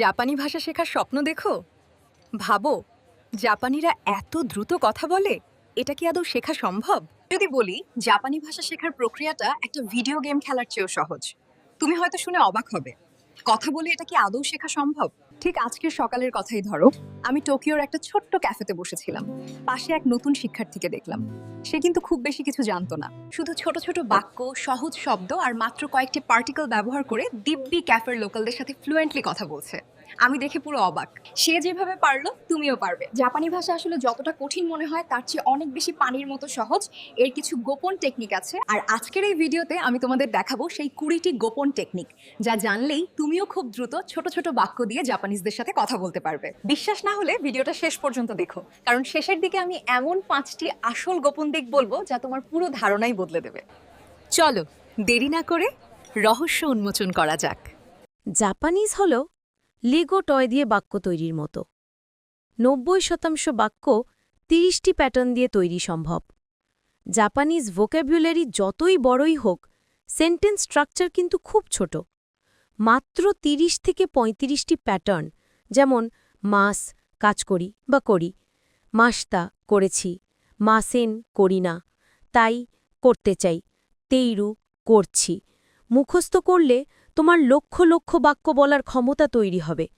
জাপানি ভাষা শেখার স্বপ্ন দেখো? ভাবো, জাপানিরা এত দ্রুত কথা বলে, এটা কি আদৌ শেখা সম্ভব? যদি বলি, জাপানি ভাষা শেখার প্রক্রিয়াটা একটা ভিডিও গেম খেলার চেয়েও সহজ। তুমি হয়তো শুনে অবাক হবে। কথা বলে এটা কি আদৌ শেখা সম্ভব? ঠিক আজকের সকালের কথাই ধরো। আমি টোকিওর একটা ছোট্ট ক্যাফেতে বসেছিলাম। পাশে এক নতুন শিক্ষার্থীকে দেখলাম। সে কিন্তু খুব বেশি কিছু জানতো না। শুধু ছোট ছোট বাক্য, সহজ শব্দ আর মাত্র কয়েকটি পার্টিকেল ব্যবহার করে দিব্যি ক্যাফের লোকালদের সাথে ফ্লুয়েন্টলি কথা বলছে। আমি দেখে পুরো অবাক। সে যেভাবে পারল, তুমিও পারবে। জাপানি ভাষা আসলে যতটা কঠিন মনে হয়, তার চেয়ে অনেক বেশি পানির মতো সহজ। এর কিছু গোপন টেকনিক আছে। আর আজকের এই ভিডিওতে আমি তোমাদের দেখাবো সেই কুড়িটি গোপন টেকনিক যা জানলেই তুমিও খুব দ্রুত ছোট ছোট বাক্য দিয়ে জাপানিজদের সাথে কথা বলতে পারবে। বিশ্বাস না হলে ভিডিওটা শেষ পর্যন্ত দেখো। কারণ শেষের দিকে আমি এমন পাঁচটি আসল গোপন দিক বলব, যা তোমার পুরো ধারণাই বদলে দেবে। চলো, দেরি না করে রহস্য উন্মোচন করা যাক। জাপানিজ হল লেগো টয় দিয়ে বাক্য তৈরির মতো। নব্বই শতাংশ বাক্য তিরিশটি প্যাটার্ন দিয়ে তৈরি সম্ভব। জাপানিজ ভোক্যাবুলারি যতই বড়ই হোক, সেন্টেন্স স্ট্রাকচার কিন্তু খুব ছোট। মাত্র তিরিশ থেকে পঁয়ত্রিশটি প্যাটার্ন, যেমন মাস, কাজ করি বা করি, মাসতা করেছি, মাসেন করি না, তাই করতে চাই, তেইরু করছি, মুখস্থ করলে তোমার লক্ষ লক্ষ বাক্য বলার ক্ষমতা তৈরি হবে।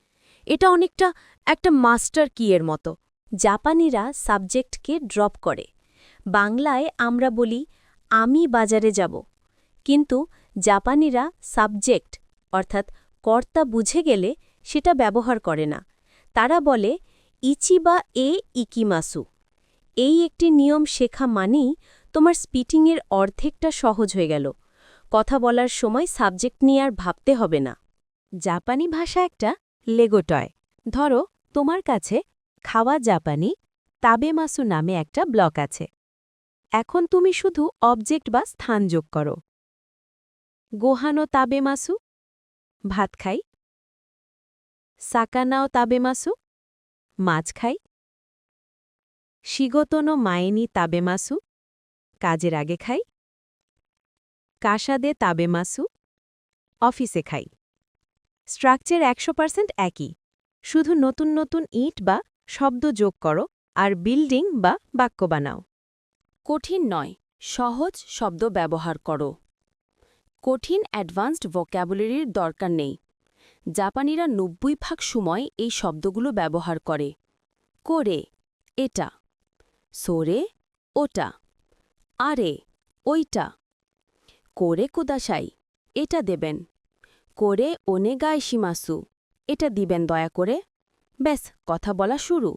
এটা অনেকটা একটা মাস্টার কিয়ের মতো। জাপানিরা সাবজেক্টকে ড্রপ করে। বাংলায় আমরা বলি, আমি বাজারে যাব। কিন্তু জাপানিরা সাবজেক্ট, অর্থাৎ কর্তা বুঝে গেলে সেটা ব্যবহার করে না। তারা বলে ইচি বা এ ইকিমাসু। এই একটি নিয়ম শেখা মানেই তোমার স্পিটিংয়ের অর্ধেকটা সহজ হয়ে গেল। কথা বলার সময় সাবজেক্ট নিয়ে আর ভাবতে হবে না। জাপানি ভাষা একটা লেগোটয় ধরো, তোমার কাছে খাওয়া জাপানি তাবেমাসু নামে একটা ব্লক আছে। এখন তুমি শুধু অবজেক্ট বা স্থান যোগ করো। গোহানো তাবেমাসু, ভাত খাই। সাকানাও তাবেমাসু, মাছ খাই। শিগতনো মায়েনি তাবেমাসু, কাজের আগে খাই। কাসাদে তাবেমাসু অফিসে খাই। স্ট্রাকচার একশো পার্সেন্ট একই। শুধু নতুন নতুন ইট বা শব্দ যোগ করো আর বিল্ডিং বা বাক্য বানাও। কঠিন নয়, সহজ শব্দ ব্যবহার করো। কঠিন অ্যাডভান্সড ভোক্যাবুলারির দরকার নেই। জাপানিরা নব্বই ভাগ সময় এই শব্দগুলো ব্যবহার করে। করে, এটা। সোরে, ওটা। আরে, ওইটা। করে কুদাসাই এটা দেবেন। করে ওনেগায় শিমাসু এটা দিবেন দয়া করে। ব্যাস, কথা বলা শুরু।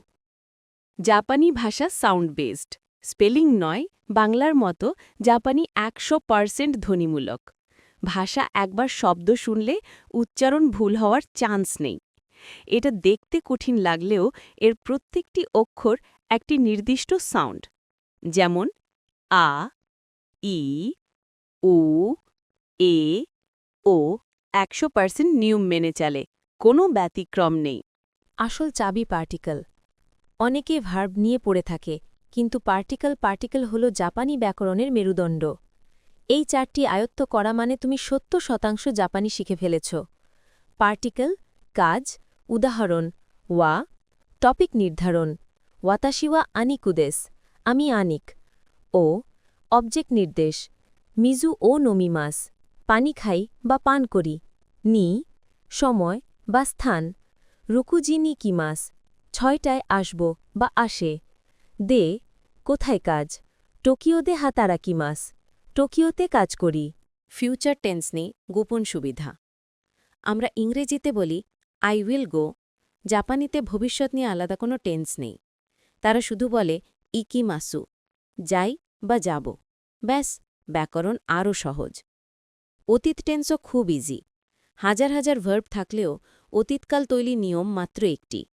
জাপানি ভাষা সাউন্ড বেসড স্পেলিং নয়, বাংলার মতো, জাপানি একশো পার্সেন্ট ধ্বনিমূলক। ভাষা একবার শব্দ শুনলে উচ্চারণ ভুল হওয়ার চান্স নেই। এটা দেখতে কঠিন লাগলেও এর প্রত্যেকটি অক্ষর একটি নির্দিষ্ট সাউন্ড যেমন আ, ই উ, এ, ও একশো পার্সেন্ট নিয়ম মেনে চলে। কোনো ব্যতিক্রম নেই। আসল চাবি পার্টিকেল অনেকে ভার্ব নিয়ে পড়ে থাকে, কিন্তু পার্টিকেল পার্টিকেল হল জাপানি ব্যাকরণের মেরুদণ্ড। এই চারটি আয়ত্ত করা মানে তুমি সত্তর শতাংশ জাপানি শিখে ফেলেছ। পার্টিকেল কাজ, উদাহরণ, ওয়া টপিক নির্ধারণ। ওয়াতাশিওয়া আনিকুদেস, আমি আনিক। ও অবজেক্ট নির্দেশ। মিজু ও নমিমাস পানি খাই বা পান করি। নি, সময় বা স্থান রুকুজিনি কি কিমাস ছয়টায় আসব বা আসে। দে, কোথায় কাজ, টোকিওতে হাতারা কি কিমাস টোকিওতে কাজ করি। ফিউচার টেন্স নেই, গোপন সুবিধা। আমরা ইংরেজিতে বলি, আই উইল গো। জাপানিতে ভবিষ্যৎ নিয়ে আলাদা কোনো টেন্স নেই। তারা শুধু বলে ইকি মাসু যাই বা যাব। ব্যাস ব্যাকরণ আরও সহজ। অতীত টেন্সও খুব ইজি হাজার হাজার ভার্ব থাকলেও অতীতকাল তৈলি নিয়ম মাত্র একটি।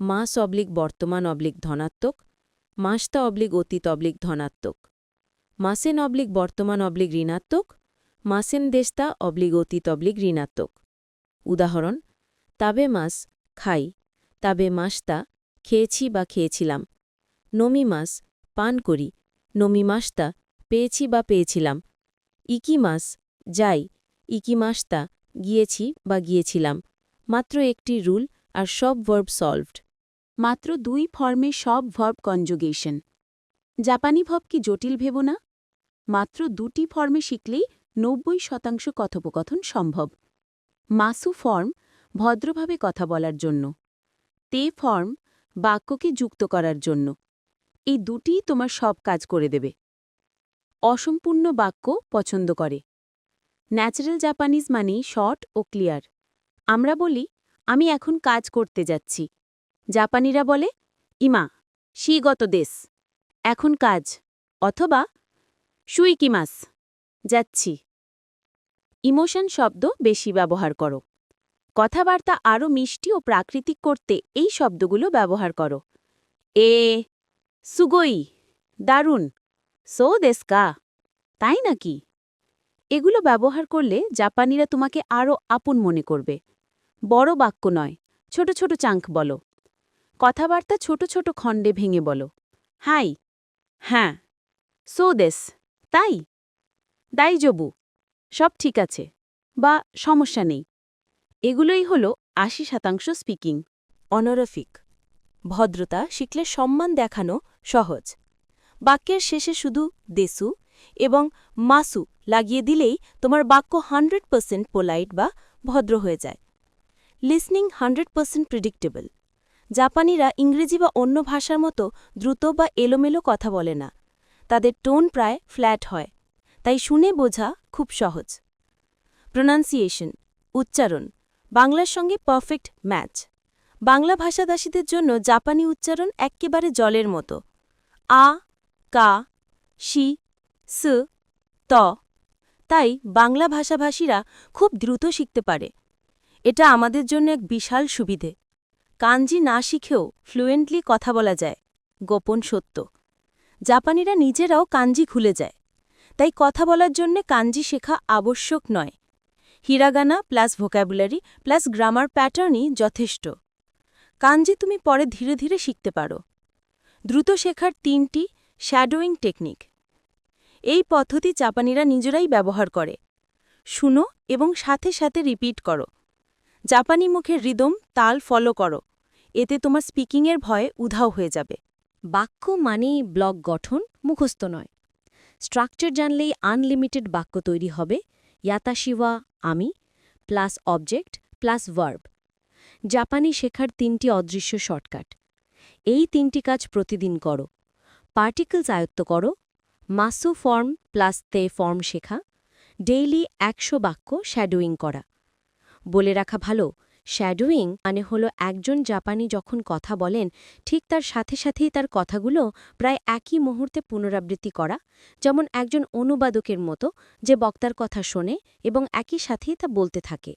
মাস অবলিক বর্তমান অবলিক ধনাত্মক মাসতা অবলিক অতীত অবলিক ধনাত্মক। মাসেন অবলিক বর্তমান অবলিক ঋণাত্মক, মাসেন দেশতা অবলিক অতীত অবলিক ঋণাত্মক। উদাহরণ, তাবে মাস খাই, তাবে মাসতা খেয়েছি বা খেয়েছিলাম। নমি মাস পান করি, নমি মাসতা পেয়েছি বা পেয়েছিলাম। ইকি মাস, যাই, ইকি মাসতা গিয়েছি বা গিয়েছিলাম। মাত্র একটি রুল আর সব ভার্ব সলভড। মাত্র দুই ফর্মে সব ভার্ব কনজুগেশন। জাপানি ভাব কি জটিল ভেব না? মাত্র দুটি ফর্মে শিখলেই নব্বই শতাংশ কথোপকথন সম্ভব। মাসু ফর্ম, ভদ্রভাবে কথা বলার জন্য। তে ফর্ম, বাক্যকে যুক্ত করার জন্য। এই দুটিই তোমার সব কাজ করে দেবে। অসম্পূর্ণ বাক্য পছন্দ করে। ন্যাচারাল জাপানিজ মানেই শর্ট ও ক্লিয়ার। আমরা বলি, আমি এখন কাজ করতে যাচ্ছি। জাপানিরা বলে, ইমা, শিগত দেশ। এখন কাজ। অথবা সুইকিমাস যাচ্ছি। ইমোশন শব্দ বেশি ব্যবহার করো। কথাবার্তা আরও মিষ্টি ও প্রাকৃতিক করতে এই শব্দগুলো ব্যবহার করো। এ, সুগই, দারুণ। সো দেশকা তাই নাকি? এগুলো ব্যবহার করলে জাপানিরা তোমাকে আরও আপন মনে করবে। বড় বাক্য নয়, ছোট ছোট চাঙ্ক বলো। কথাবার্তা ছোট ছোট খণ্ডে ভেঙে বলো। হাই হ্যাঁ সো দেস তাই? দাই জবু সব ঠিক আছে, বা সমস্যা নেই। এগুলোই হল আশি শতাংশ স্পিকিং। অনরফিক, ভদ্রতা শিখলে সম্মান দেখানো সহজ। বাক্যের শেষে শুধু দেসু এবং মাসু লাগিয়ে দিলেই তোমার বাক্য হান্ড্রেড পার্সেন্ট পোলাইট বা ভদ্র হয়ে যায়। Listening hundred percent predictable. জাপানিরা ইংরেজি বা অন্য ভাষার মতো দ্রুত বা এলোমেলো কথা বলে না। তাদের টোন প্রায় ফ্ল্যাট হয়। তাই শুনে বোঝা খুব সহজ। প্রোনান্সিয়েশন উচ্চারণ, বাংলার সঙ্গে পারফেক্ট ম্যাচ। বাংলা ভাষাভাষীদের জন্য জাপানি উচ্চারণ এক্কেবারে জলের মতো। আ কা, শি, স, ত। তাই বাংলা ভাষাভাষীরা খুব দ্রুত শিখতে পারে। এটা আমাদের জন্য এক বিশাল সুবিধে। কাঞ্জি না শিখেও ফ্লুয়েন্টলি কথা বলা যায়, গোপন সত্য। জাপানিরা নিজেরাও কাঞ্জি খুলে যায়। তাই কথা বলার জন্যে কাঞ্জি শেখা আবশ্যক নয়। Hiragana plus vocabulary plus grammar প্যাটার্নই যথেষ্ট। কাঞ্জি তুমি পরে ধীরে ধীরে শিখতে পারো। দ্রুত শেখার তিনটি শ্যাডোয়িং টেকনিক এই পদ্ধতি জাপানিরা নিজেরাই ব্যবহার করে। শুনো এবং সাথে সাথে রিপিট করো। জাপানি মুখের রিদম তাল ফলো করো। এতে তোমার স্পিকিংয়ের ভয়ে উধাও হয়ে যাবে। বাক্য মানেই ব্লক গঠন, মুখস্থ নয়। স্ট্রাকচার জানলেই আনলিমিটেড বাক্য তৈরি হবে। ইয়াতাশিওয়া, আমি প্লাস অবজেক্ট প্লাস ভার্ব জাপানি শেখার তিনটি অদৃশ্য শর্টকাট এই তিনটি কাজ প্রতিদিন করো। পার্টিকলস আয়ত্ত করো, masu form plus te form শেখা, ডেইলি একশো বাক্য শ্যাডোয়িং করা। বলে রাখা ভালো, শ্যাডোয়িং মানে হলো একজন জাপানি যখন কথা বলেন, ঠিক তার সাথে সাথেই তার কথাগুলো প্রায় একই মুহূর্তে পুনরাবৃত্তি করা, যেমন একজন অনুবাদকের মতো যে বক্তার কথা শোনে এবং একই সাথেই তা বলতে থাকে।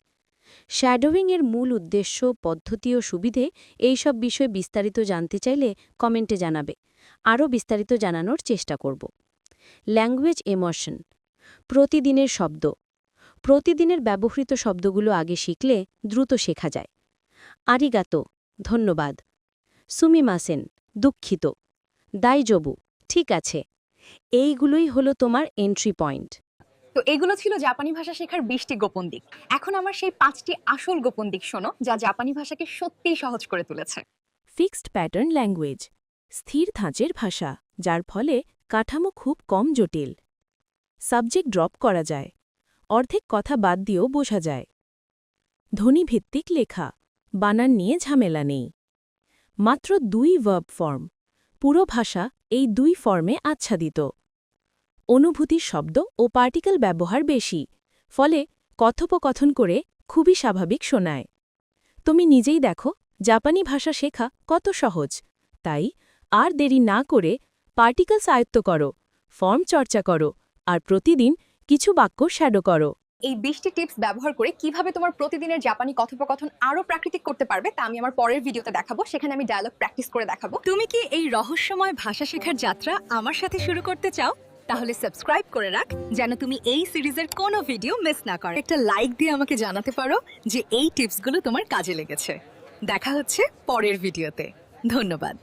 শ্যাডোয়িংয়ের মূল উদ্দেশ্য, পদ্ধতি ও সুবিধে এইসব বিষয়ে বিস্তারিত জানতে চাইলে কমেন্টে জানাবে। আরও বিস্তারিত জানানোর চেষ্টা করব। ল্যাঙ্গুয়েজ এমোশন প্রতিদিনের শব্দ। প্রতিদিনের ব্যবহৃত শব্দগুলো আগে শিখলে দ্রুত শেখা যায়। আরিগাতো ধন্যবাদ। সুমিমাসেন দুঃখিত। দাইজবু ঠিক আছে। এইগুলোই হলো তোমার এন্ট্রি পয়েন্ট তো এগুলো ছিল জাপানি ভাষা শেখার বিশটি গোপন দিক। এখন আমার সেই পাঁচটি আসল গোপন দিক শোনো যা জাপানি ভাষাকে সত্যিই সহজ করে তুলেছে। ফিক্সড প্যাটার্ন ল্যাঙ্গুয়েজ স্থির ধাঁচের ভাষা, যার ফলে কাঠামো খুব কম জটিল। সাবজেক্ট ড্রপ করা যায়। অর্ধেক কথা বাদ দিয়েও বোঝা যায়। ধ্বনিভিত্তিক লেখা, বানান নিয়ে ঝামেলা নেই। মাত্র দুই ভার্ব ফর্ম, পুরো ভাষা এই দুই ফর্মে আচ্ছাদিত। অনুভূতির শব্দ ও পার্টিকেল ব্যবহার বেশি, ফলে কথোপকথন করে খুবই স্বাভাবিক শোনায়। তুমি নিজেই দেখো, জাপানি ভাষা শেখা কত সহজ, তাই আর দেরি না করে পার্টিকেলস আয়ত্ত করো ফর্ম চর্চা করো, আর প্রতিদিন কিছু বাক্য শ্যাডো করো। এই বিশটি টিপস ব্যবহার করে কীভাবে তোমার প্রতিদিনের জাপানি কথোপকথন আরও প্রাকৃতিক করতে পারবে, তা আমি আমার পরের ভিডিওতে দেখাবো। সেখানে আমি ডায়লগ প্র্যাকটিস করে দেখাবো। তুমি কি এই রহস্যময় ভাষা শেখার যাত্রা আমার সাথে শুরু করতে চাও? তাহলে সাবস্ক্রাইব করে রাখ, যেন তুমি এই সিরিজের কোনো ভিডিও মিস না করো। একটা লাইক দিয়ে আমাকে জানাতে পারো যে এই টিপসগুলো তোমার কাজে লেগেছে। দেখা হচ্ছে পরের ভিডিওতে। ধন্যবাদ।